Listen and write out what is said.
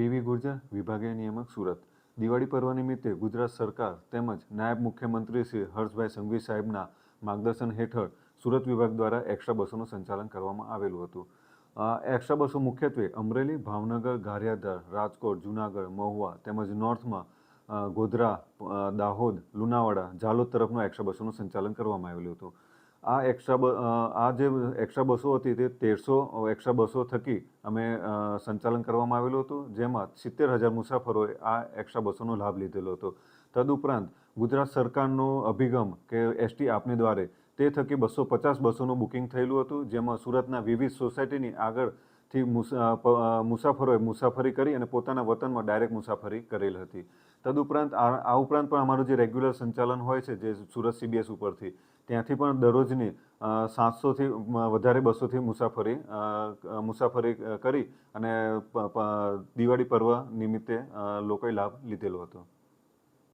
PV Gurjar વિભાગીય નિયામક સુરત. દિવાળી પર્વ નિમિત્તે ગુજરાત સરકાર તેમજ નાયબ મુખ્યમંત્રી શ્રી હર્ષભાઈ સંઘવી સાહેબના માર્ગદર્શન હેઠળ સુરત વિભાગ દ્વારા એક્સ્ટ્રા બસોનું સંચાલન કરવામાં આવેલું હતું. એક્સ્ટ્રા બસો મુખ્યત્વે અમરેલી, ભાવનગર, ગારિયાધાર, રાજકોટ, જુનાગઢ, મહુવા તેમજ નોર્થમાં ગોધરા દાહોદ, લુણાવાડા જાલોદ તરફનું એક્સ્ટ્રા બસોનું સંચાલન કરવામાં આવેલું હતું. આ એક્સ્ટ્રા આ જે એક્સ્ટ્રા બસો હતી તે તેરસો એક્સ્ટ્રા બસો થકી અમે સંચાલન કરવામાં આવેલું હતું, જેમાં સિત્તેર હજાર મુસાફરોએ આ એક્સ્ટ્રા બસોનો લાભ લીધેલો હતો. તદુપરાંત ગુજરાત સરકારનો અભિગમ કે એસટી આપની દ્વારે તે થકી બસો પચાસ બસોનું બુકિંગ થયેલું હતું, જેમાં સુરતના વિવિધ સોસાયટીની આગળથી અ, મુસાફરોએ મુસાફરી કરી અને પોતાના વતનમાં ડાયરેક્ટ મુસાફરી કરેલ હતી. તદુપરાંત આ ઉપરાંત પણ અમારું જે રેગ્યુલર સંચાલન હોય છે જે સુરત સીબીએસ ઉપરથી ત્યાંથી પણ દરરોજની સાતસોથી વધારે બસોથી મુસાફરી મુસાફરી કરી અને દિવાળી પર્વ નિમિત્તે લોકોએ લાભ લીધેલો હતો.